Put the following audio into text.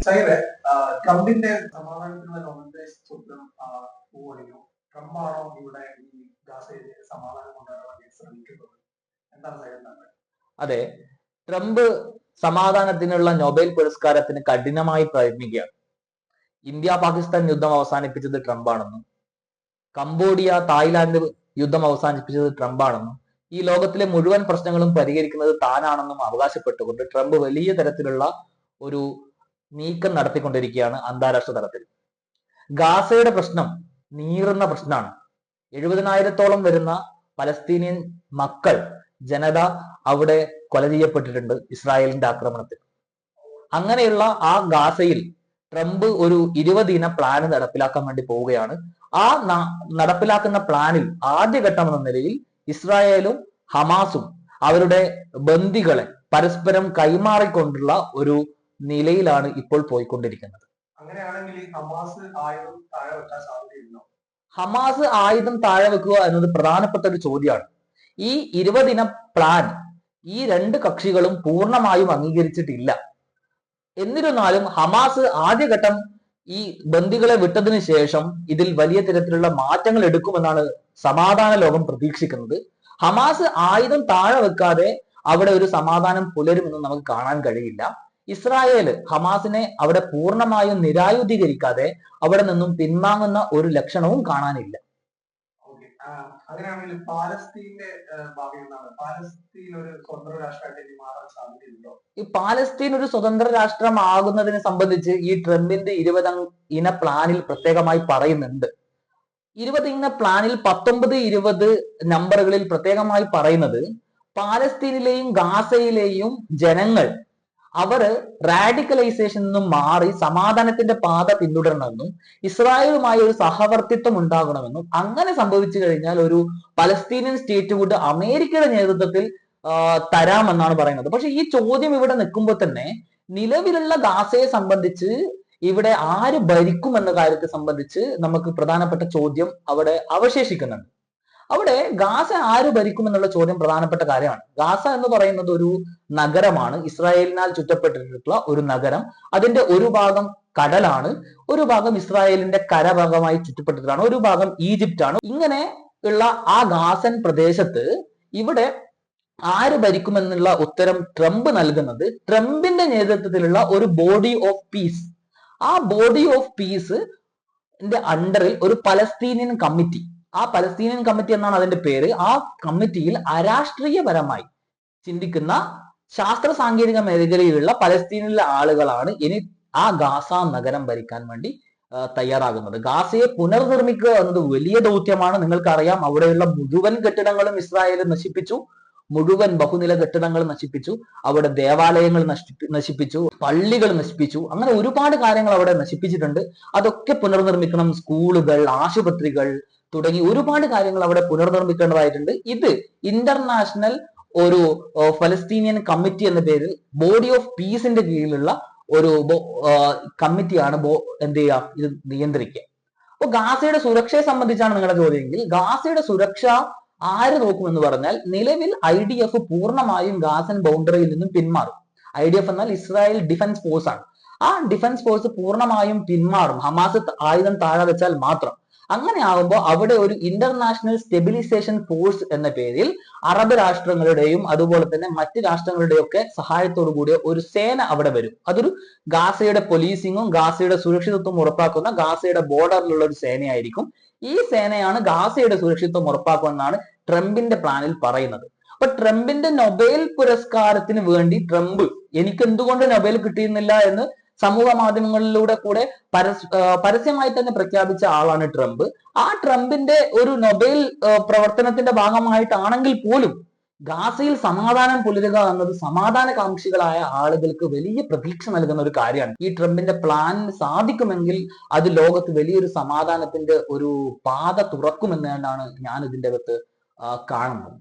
സൈറെ ട്രംപിന്റെ സമാധാനത്തിനുള്ള നോബൽ സ്വപ്നം പോവുകയോ ട്രംപാണോ ഇവിടെ ഈ ഗാസയിലെ സമാധാനം കൊണ്ടുവരാൻ ശ്രമിക്കുന്നത്? എന്താണ് സൈറെ അതെ ട്രംപ് സമാധാനത്തിനുള്ള നൊബേൽ പുരസ്കാരത്തിന് കഠിനമായി പ്രയത്നിക്കുകയാണ് ഇന്ത്യ പാകിസ്ഥാൻ യുദ്ധം അവസാനിപ്പിച്ചത് ട്രംപാണെന്നും കംബോഡിയ തായ്ലാന്റ് യുദ്ധം അവസാനിപ്പിച്ചത് ട്രംപാണെന്നും ഈ ലോകത്തിലെ മുഴുവൻ പ്രശ്നങ്ങളും പരിഹരിക്കുന്നത് താനാണെന്നും അവകാശപ്പെട്ടുകൊണ്ട് ട്രംപ് വലിയ തരത്തിലുള്ള ഒരു നീക്കം നടത്തിക്കൊണ്ടിരിക്കുകയാണ് അന്താരാഷ്ട്ര തലത്തിൽ. ഗാസയുടെ പ്രശ്നം നീറുന്ന പ്രശ്നമാണ്. എഴുപതിനായിരത്തോളം വരുന്ന പലസ്തീനിയൻ മക്കൾ ജനത അവിടെ കൊല ചെയ്യപ്പെട്ടിട്ടുണ്ട് ഇസ്രായേലിന്റെ ആക്രമണത്തിൽ. അങ്ങനെയുള്ള ആ ഗാസയിൽ ട്രംപ് ഒരു ഇരുപതിന പ്ലാൻ നടപ്പിലാക്കാൻ വേണ്ടി പോവുകയാണ്. ആ നടപ്പിലാക്കുന്ന പ്ലാനിൽ ആദ്യഘട്ടം എന്ന നിലയിൽ ഇസ്രായേലും ഹമാസും അവരുടെ ബന്ദികളെ പരസ്പരം കൈമാറിക്കൊണ്ടുള്ള ഒരു നിലയിലാണ് ഇപ്പോൾ പോയിക്കൊണ്ടിരിക്കുന്നത്. അങ്ങനെയാണെങ്കിൽ ഹമാസ് ആയുധം താഴെ വെക്കാൻ സാധ്യതയുണ്ടോ? ഹമാസ് ആയുധം താഴെ വെക്കുക എന്നത് പ്രധാനപ്പെട്ട ഒരു ചോദ്യമാണ്. ഈ ഇരുപതിന പ്ലാൻ ഈ രണ്ട് കക്ഷികളും പൂർണമായും അംഗീകരിച്ചിട്ടില്ല. എന്നിരുന്നാലും ഹമാസ് ആദ്യഘട്ടം ഈ ബന്ദികളെ വിട്ടതിന് ശേഷം ഇതിൽ വലിയ തരത്തിലുള്ള മാറ്റങ്ങൾ എടുക്കുമെന്നാണ് സമാധാന ലോകം പ്രതീക്ഷിക്കുന്നത്. ഹമാസ് ആയുധം താഴെ വെക്കാതെ അവിടെ ഒരു സമാധാനം പുലരുമെന്ന് നമുക്ക് കാണാൻ കഴിയില്ല. ഇസ്രായേൽ ഹമാസിനെ അവിടെ പൂർണമായും നിരായുധീകരിക്കാതെ അവിടെ നിന്നും പിൻവാങ്ങുന്ന ഒരു ലക്ഷണവും കാണാനില്ല. ഓക്കെ. അങ്ങനെയാണെങ്കിൽ പാലസ്തീന്റെ ഭാവി പാലസ്തീൻ ഒരു സ്വതന്ത്ര രാഷ്ട്രമായിട്ട് മാറാൻ സാധ്യതയുണ്ടോ? ഈ പാലസ്തീൻ ഒരു സ്വതന്ത്ര രാഷ്ട്രമാകുന്നതിനെ സംബന്ധിച്ച് ഈ ട്രംപിന്റെ ഇരുപത് ഇന പ്ലാനിൽ പ്രത്യേകമായി പറയുന്നുണ്ട്. ഇരുപത് ഇന പ്ലാനിൽ പത്തൊമ്പത് ഇരുപത് നമ്പറുകളിൽ പ്രത്യേകമായി പറയുന്നത് പാലസ്തീനിലെയും ഗാസയിലെയും ജനങ്ങൾ അവർ റാഡിക്കലൈസേഷൻ നിന്നും മാറി സമാധാനത്തിന്റെ പാത പിന്തുടരണമെന്നും ഇസ്രായേലുമായി ഒരു സഹവർത്തിത്വം ഉണ്ടാകണമെന്നും അങ്ങനെ സംഭവിച്ചു കഴിഞ്ഞാൽ ഒരു പലസ്തീനിയൻ സ്റ്റേറ്റ് കൂട്ട് അമേരിക്കയുടെ നേതൃത്വത്തിൽ തരാമെന്നാണ് പറയുന്നത്. പക്ഷെ ഈ ചോദ്യം ഇവിടെ നിൽക്കുമ്പോൾ തന്നെ നിലവിലുള്ള ഗാസയെ സംബന്ധിച്ച് ഇവിടെ ആര് ഭരിക്കും എന്ന കാര്യത്തെ സംബന്ധിച്ച് നമുക്ക് പ്രധാനപ്പെട്ട ചോദ്യം അവിടെ അവശേഷിക്കുന്നുണ്ട്. അവിടെ ഗാസ ആര് ഭരിക്കുമെന്നുള്ള ചോദ്യം പ്രധാനപ്പെട്ട കാര്യമാണ്. ഗാസ എന്ന് പറയുന്നത് ഒരു നഗരമാണ്. ഇസ്രായേലിനാൽ ചുറ്റപ്പെട്ടിട്ടുള്ള ഒരു നഗരം. അതിന്റെ ഒരു ഭാഗം കടലാണ്. ഒരു ഭാഗം ഇസ്രായേലിന്റെ കരഭാഗമായി ചുറ്റപ്പെട്ടിട്ടാണ്. ഒരു ഭാഗം ഈജിപ്റ്റ് ആണ് ഇങ്ങനെ ഉള്ള ആ ഗാസൻ പ്രദേശത്ത് ഇവിടെ ആര് ഭരിക്കുമെന്നുള്ള ഉത്തരം ട്രംപ് നൽകുന്നത് ട്രംപിന്റെ നേതൃത്വത്തിലുള്ള ഒരു ബോഡി ഓഫ് പീസ്. ആ ബോഡി ഓഫ് പീസ് അണ്ടറിൽ ഒരു പലസ്തീനിയൻ കമ്മിറ്റി ആ പലസ്തീനിയൻ കമ്മിറ്റി എന്നാണ് അതിന്റെ പേര്. ആ കമ്മിറ്റിയിൽ അരാഷ്ട്രീയപരമായി ചിന്തിക്കുന്ന ശാസ്ത്ര സാങ്കേതിക മേഖലയിലുള്ള പലസ്തീനിലെ ആളുകളാണ് ഇനി ആ ഗാസ നഗരം ഭരിക്കാൻ വേണ്ടി തയ്യാറാകുന്നത്. ഗാസയെ പുനർനിർമ്മിക്കുക എന്നത് വലിയ ദൗത്യമാണ്. നിങ്ങൾക്കറിയാം അവിടെയുള്ള മുഴുവൻ കെട്ടിടങ്ങളും ഇസ്രായേൽ നശിപ്പിച്ചു. മുഴുവൻ ബഹുനില കെട്ടിടങ്ങൾ നശിപ്പിച്ചു. അവിടെ ദേവാലയങ്ങൾ നശിപ്പിച്ചു. പള്ളികൾ നശിപ്പിച്ചു. അങ്ങനെ ഒരുപാട് കാര്യങ്ങൾ അവിടെ നശിപ്പിച്ചിട്ടുണ്ട്. അതൊക്കെ പുനർനിർമ്മിക്കണം. സ്കൂളുകൾ ആശുപത്രികൾ തുടങ്ങി ഒരുപാട് കാര്യങ്ങൾ അവിടെ പുനർനിർമ്മിക്കേണ്ടതായിട്ടുണ്ട്. ഇത് ഇന്റർനാഷണൽ ഒരു ഫലസ്തീനിയൻ കമ്മിറ്റി എന്ന പേരിൽ ബോഡി ഓഫ് പീസിന്റെ കീഴിലുള്ള ഒരു കമ്മിറ്റിയാണ് എന്ത് ചെയ്യുക ഇത് നിയന്ത്രിക്കുക. അപ്പൊ ഗാസയുടെ സുരക്ഷയെ സംബന്ധിച്ചാണ് നിങ്ങളുടെ ചോദ്യമെങ്കിൽ ഗാസയുടെ സുരക്ഷ ആര് നോക്കുമെന്ന് പറഞ്ഞാൽ നിലവിൽ ഐ ഡി എഫ് പൂർണമായും ഗാസൻ ബൗണ്ടറിയിൽ നിന്നും പിന്മാറും. ഐ ഡി എഫ് എന്നാൽ ഇസ്രായേൽ ഡിഫൻസ് ഫോഴ്സ് ആണ്. ആ ഡിഫൻസ് ഫോഴ്സ് പൂർണമായും പിന്മാറും. ഹമാസ് ആയുധം താഴെ വെച്ചാൽ മാത്രം. അങ്ങനെ ആകുമ്പോൾ അവിടെ ഒരു ഇന്റർനാഷണൽ സ്റ്റെബിലൈസേഷൻ ഫോഴ്സ് എന്ന പേരിൽ അറബ് രാഷ്ട്രങ്ങളുടെയും അതുപോലെ തന്നെ മറ്റ് രാഷ്ട്രങ്ങളുടെയും ഒക്കെ സഹായത്തോടു കൂടിയ ഒരു സേന അവിടെ വരും. അതൊരു ഗാസയുടെ പോലീസിങ്ങും ഗാസയുടെ സുരക്ഷിതത്വം ഉറപ്പാക്കുന്ന ഗാസയുടെ ബോർഡറിലുള്ള ഒരു സേനയായിരിക്കും. ഈ സേനയാണ് ഗാസയുടെ സുരക്ഷിതത്വം ഉറപ്പാക്കുമെന്നാണ് ട്രംപിന്റെ പ്ലാനിൽ പറയുന്നത്. അപ്പൊ ട്രംപിന്റെ നൊബേൽ പുരസ്കാരത്തിന് വേണ്ടി ട്രംപ് എനിക്ക് എന്തുകൊണ്ട് നൊബേൽ കിട്ടിയിരുന്നില്ല എന്ന് സമൂഹ മാധ്യമങ്ങളിലൂടെ കൂടെ പരസ് പരസ്യമായി തന്നെ പ്രഖ്യാപിച്ച ആളാണ് ട്രംപ്. ആ ട്രംപിന്റെ ഒരു നൊബേൽ പ്രവർത്തനത്തിന്റെ ഭാഗമായിട്ടാണെങ്കിൽ പോലും ഗാസയിൽ സമാധാനം പുലരുക എന്നത് സമാധാനകാംക്ഷികളായ ആളുകൾക്ക് വലിയ പ്രതീക്ഷ നൽകുന്ന ഒരു കാര്യമാണ്. ഈ ട്രംപിന്റെ പ്ലാൻ സാധിക്കുമെങ്കിൽ അത് ലോകത്ത് വലിയൊരു സമാധാനത്തിന്റെ ഒരു പാത തുറക്കുമെന്നാണ് ഞാൻ ഇതിന്റെ അകത്ത് കാണുന്നത്.